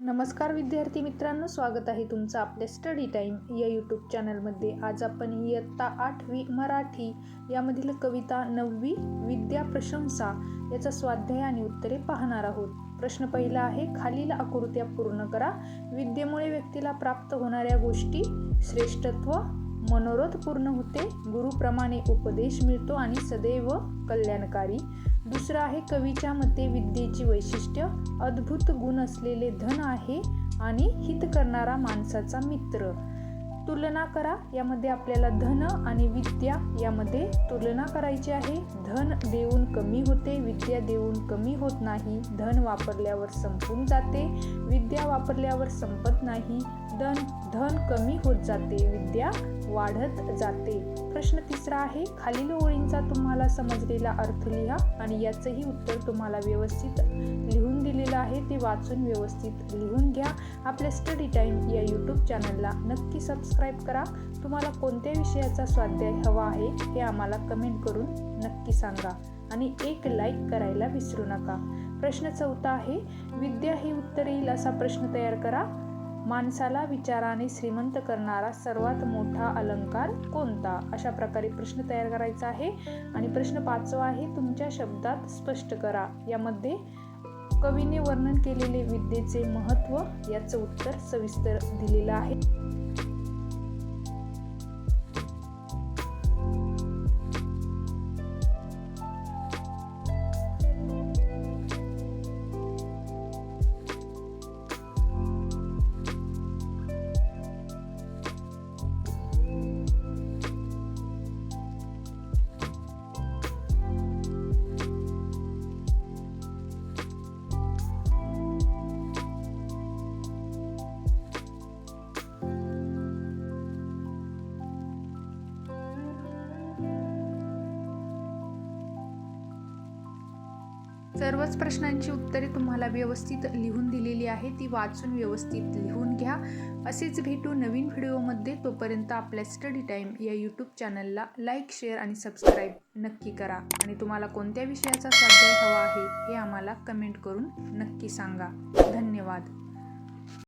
नमस्कार विद्यार्थी मित्रांनो स्वागत आहे तुमचं आपल्या स्टडी टाईम या यूट्यूब चॅनलमध्ये आज आपण इयत्ता आठवी मराठी यामधील कविता नववी विद्या प्रशंसा याचा स्वाध्याय आणि उत्तरे पाहणार आहोत. प्रश्न पहिला आहे खालील आकृत्या पूर्ण करा. विद्येमुळे व्यक्तीला प्राप्त होणाऱ्या गोष्टी श्रेष्ठत्व मनोरथ पूर्ण होते. गुरुप्रमाणे उपदेश मिळतो आणि सदैव कल्याणकारी. दुसरं आहे कवीच्या मते विद्येची वैशिष्ट्य. अद्भुत गुण असलेले धन आहे आणि हित करणारा माणसाचा मित्र. तुलना करा. यामध्ये आपल्याला धन आणि विद्या यामध्ये तुलना करायची आहे. धन देऊन कमी होते विद्या देऊन कमी होत नाही. धन वापरल्यावर संपून जाते विद्या वापरल्यावर संपत नाही. धन धन कमी होत जाते विद्या वाढत जाते. प्रश्न तिसरा आहे खालील ओळींचा तुम्हाला समजलेला अर्थ लिहा आणि याचंही उत्तर तुम्हाला व्यवस्थित लिहून दिलेलं आहे ते वाचून व्यवस्थित लिहून घ्या. आपल्या स्टडी टाईम या यूट्यूब चॅनलला नक्की सबस्क्राईब करा. तुम्हाला कोणत्या विषयाचा स्वाध्याय हवा आहे हे आम्हाला कमेंट करून नक्की सांगा. आणि एक लाईक करायला विसरू नका. प्रश्न चौथा आहे विद्या ही उत्तर येईल असा प्रश्न तयार करा. माणसाला विचाराने श्रीमंत करणारा सर्वात मोठा अलंकार कोणता? अशा प्रकारे प्रश्न तयार करायचा आहे. आणि प्रश्न पाचवा आहे तुमच्या शब्दात स्पष्ट करा. यामध्ये कवीने वर्णन केलेले विद्येचे महत्त्व याचं उत्तर सविस्तर दिलेलं आहे. सर्वच प्रश्नांची उत्तरे तुम्हाला व्यवस्थित लिहून दिलेली आहे ती वाचून व्यवस्थित लिहून घ्या. असेच भेटू नवीन व्हिडिओमध्ये. तोपर्यंत आपल्या स्टडी टाईम या यूट्यूब चॅनलला लाईक शेअर आणि सबस्क्राईब नक्की करा. आणि तुम्हाला कोणत्या विषयाचा स्वाध्याय हवा आहे हे आम्हाला कमेंट करून नक्की सांगा. धन्यवाद.